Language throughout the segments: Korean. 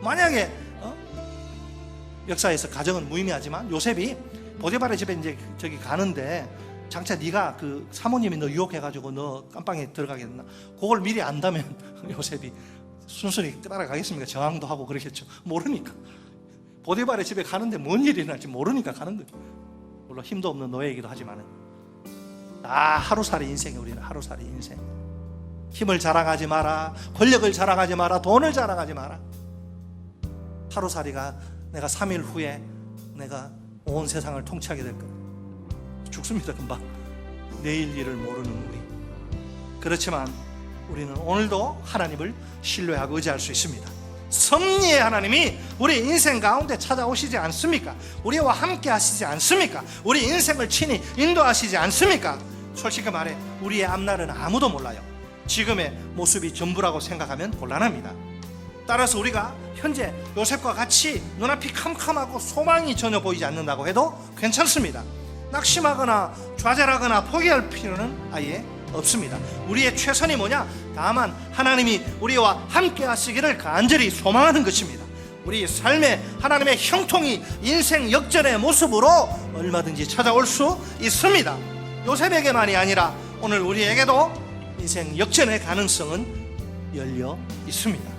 만약에 어? 역사에서 가정은 무의미하지만 요셉이 보디발의 집에 이제 저기 가는데 장차 네가 그 사모님이 너 유혹해가지고 너 깜빵에 들어가겠나? 그걸 미리 안다면 요셉이 순순히 따라가겠습니까? 저항도 하고 그러겠죠. 모르니까. 보디발의 집에 가는데 뭔 일이 날지 모르니까 가는 거예요. 물론 힘도 없는 노예이기도 하지만은 다 하루살이 인생이 우리는 하루살이 인생. 힘을 자랑하지 마라. 권력을 자랑하지 마라. 돈을 자랑하지 마라. 하루살이가 내가 3일 후에 내가 온 세상을 통치하게 될 거야. 죽습니다, 금방. 내일 일을 모르는 우리. 그렇지만 우리는 오늘도 하나님을 신뢰하고 의지할 수 있습니다. 섭리의 하나님이 우리 인생 가운데 찾아오시지 않습니까? 우리와 함께 하시지 않습니까? 우리 인생을 친히 인도하시지 않습니까? 솔직히 말해 우리의 앞날은 아무도 몰라요. 지금의 모습이 전부라고 생각하면 곤란합니다. 따라서 우리가 현재 요셉과 같이 눈앞이 캄캄하고 소망이 전혀 보이지 않는다고 해도 괜찮습니다. 낙심하거나 좌절하거나 포기할 필요는 아예 없습니다. 우리의 최선이 뭐냐? 다만 하나님이 우리와 함께 하시기를 간절히 소망하는 것입니다. 우리 삶에 하나님의 형통이 인생 역전의 모습으로 얼마든지 찾아올 수 있습니다. 요셉에게만이 아니라 오늘 우리에게도 인생 역전의 가능성은 열려 있습니다.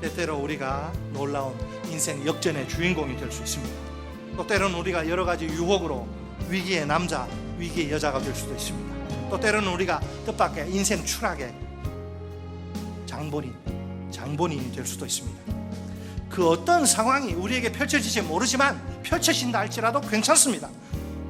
때때로 우리가 놀라운 인생 역전의 주인공이 될 수 있습니다. 또 때로는 우리가 여러 가지 유혹으로 위기의 남자, 위기의 여자가 될 수도 있습니다. 또 때로는 우리가 뜻밖의 인생 추락의 장본인, 장본인이 될 수도 있습니다. 그 어떤 상황이 우리에게 펼쳐질지 모르지만 펼쳐진다 할지라도 괜찮습니다.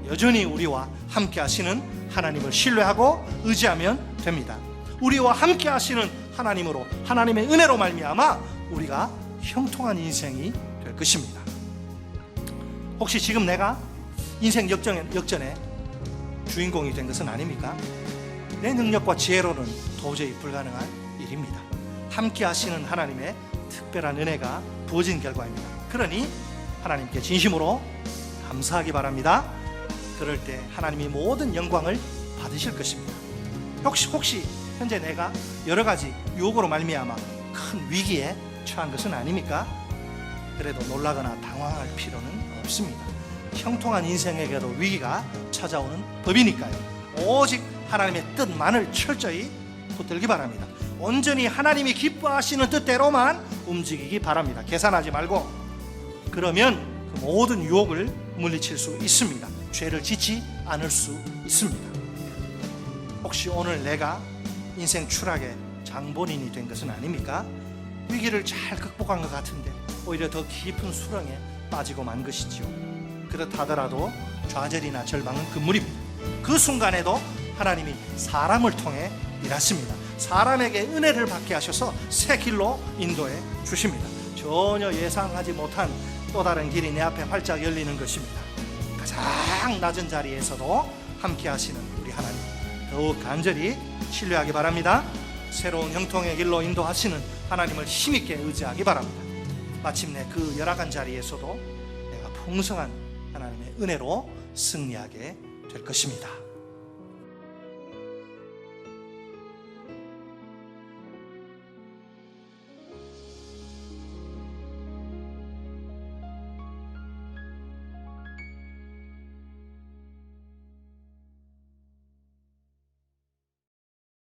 여전히 우리와 함께 하시는 하나님을 신뢰하고 의지하면 됩니다. 우리와 함께 하시는 하나님으로 하나님의 은혜로 말미암아 우리가 형통한 인생이 될 것입니다. 혹시 지금 내가 인생 역전, 역전의 주인공이 된 것은 아닙니까? 내 능력과 지혜로는 도저히 불가능한 일입니다. 함께 하시는 하나님의 특별한 은혜가 부어진 결과입니다. 그러니 하나님께 진심으로 감사하기 바랍니다. 그럴 때 하나님이 모든 영광을 받으실 것입니다. 혹시 혹시 현재 내가 여러 가지 유혹으로 말미암아 큰 위기에 처한 것은 아닙니까? 그래도 놀라거나 당황할 필요는 없습니다. 형통한 인생에게도 위기가 찾아오는 법이니까요. 오직 하나님의 뜻만을 철저히 붙들기 바랍니다. 온전히 하나님이 기뻐하시는 뜻대로만 움직이기 바랍니다. 계산하지 말고 그러면 그 모든 유혹을 물리칠 수 있습니다. 죄를 짓지 않을 수 있습니다. 혹시 오늘 내가 인생 추락의 장본인이 된 것은 아닙니까? 위기를 잘 극복한 것 같은데 오히려 더 깊은 수렁에 빠지고 만 것이지요. 그렇다더라도 좌절이나 절망은 금물입니다. 그 순간에도 하나님이 사람을 통해 일하십니다. 사람에게 은혜를 받게 하셔서 새 길로 인도해 주십니다. 전혀 예상하지 못한 또 다른 길이 내 앞에 활짝 열리는 것입니다. 가장 낮은 자리에서도 함께 하시는 우리 하나님 더욱 간절히 신뢰하기 바랍니다. 새로운 형통의 길로 인도하시는 하나님을 힘있게 의지하기 바랍니다. 마침내 그 열악한 자리에서도 내가 풍성한 하나님의 은혜로 승리하게 될 것입니다.